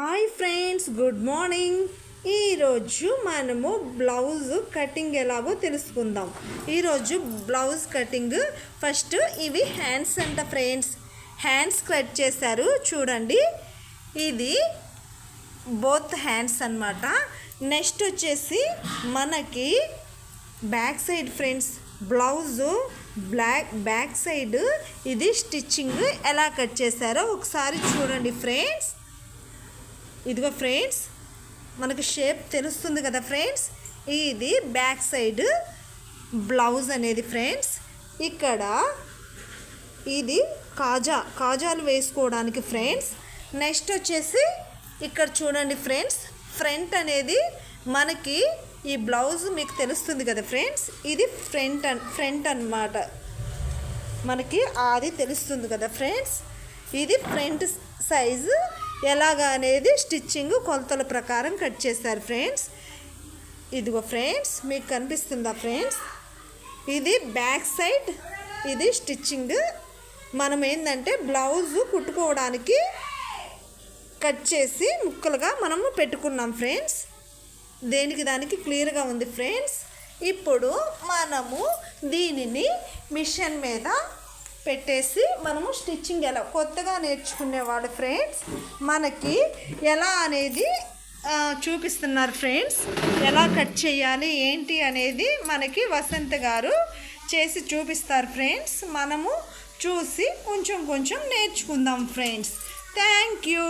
Hi friends good morning. ఈరోజు మనము blouse cutting ఎలాగో తెలుసుకుందాం. ఈరోజు బ్లౌజ్ కటింగ్ ఫస్ట్ ఇవి హ్యాండ్స్ అంట ఫ్రెండ్స్. హ్యాండ్స్ కట్ చేశారు చూడండి. ఇది బోత్ హ్యాండ్స్ అన్నమాట. నెక్స్ట్ వచ్చేసి మనకి back side friends blouse black back side ఇది స్టిచ్చింగ్ ఎలా కట్ చేశారో ఒకసారి చూడండి ఫ్రెండ్స్. ఇదిగో ఫ్రెండ్స్ మనకు షేప్ తెలుస్తుంది కదా ఫ్రెండ్స్? ఇది బ్యాక్ సైడ్ బ్లౌజ్ అనేది ఫ్రెండ్స్. ఇక్కడ ఇది కాజా కాజాలు వేసుకోవడానికి ఫ్రెండ్స్. నెక్స్ట్ వచ్చేసి ఇక్కడ చూడండి ఫ్రెండ్స్ ఫ్రంట్ అనేది మనకి ఈ బ్లౌజ్ మీకు తెలుస్తుంది కదా ఫ్రెండ్స్? ఇది ఫ్రంట్ అన్ ఫ్రంట్ అన్నమాట. మనకి అది తెలుస్తుంది కదా ఫ్రెండ్స్? ఇది ఫ్రంట్ సైజు ఎలాగా అనేది స్టిచ్చింగ్ కొలతల ప్రకారం కట్ చేశారు ఫ్రెండ్స్. ఇదిగో ఫ్రెండ్స్ మీకు కనిపిస్తుందా ఫ్రెండ్స్? ఇది బ్యాక్ సైడ్ ఇది స్టిచ్చింగ్. మనం ఏంటంటే బ్లౌజు కుట్టుకోవడానికి కట్ చేసి ముక్కలుగా మనము పెట్టుకున్నాం ఫ్రెండ్స్. దేనికి దానికి క్లియర్గా ఉంది ఫ్రెండ్స్. ఇప్పుడు మనము దీనిని మిషన్ మీద పెట్టేసి మనము స్టిచ్చింగ్ ఎలా కొత్తగా నేర్చుకునేవాడు ఫ్రెండ్స్ మనకి ఎలా అనేది చూపిస్తున్నారు ఫ్రెండ్స్. ఎలా కట్ చేయాలి ఏంటి అనేది మనకి వసంత్ గారు చేసి చూపిస్తారు ఫ్రెండ్స్. మనము చూసి కొంచెం కొంచెం నేర్చుకుందాం ఫ్రెండ్స్. Thank you.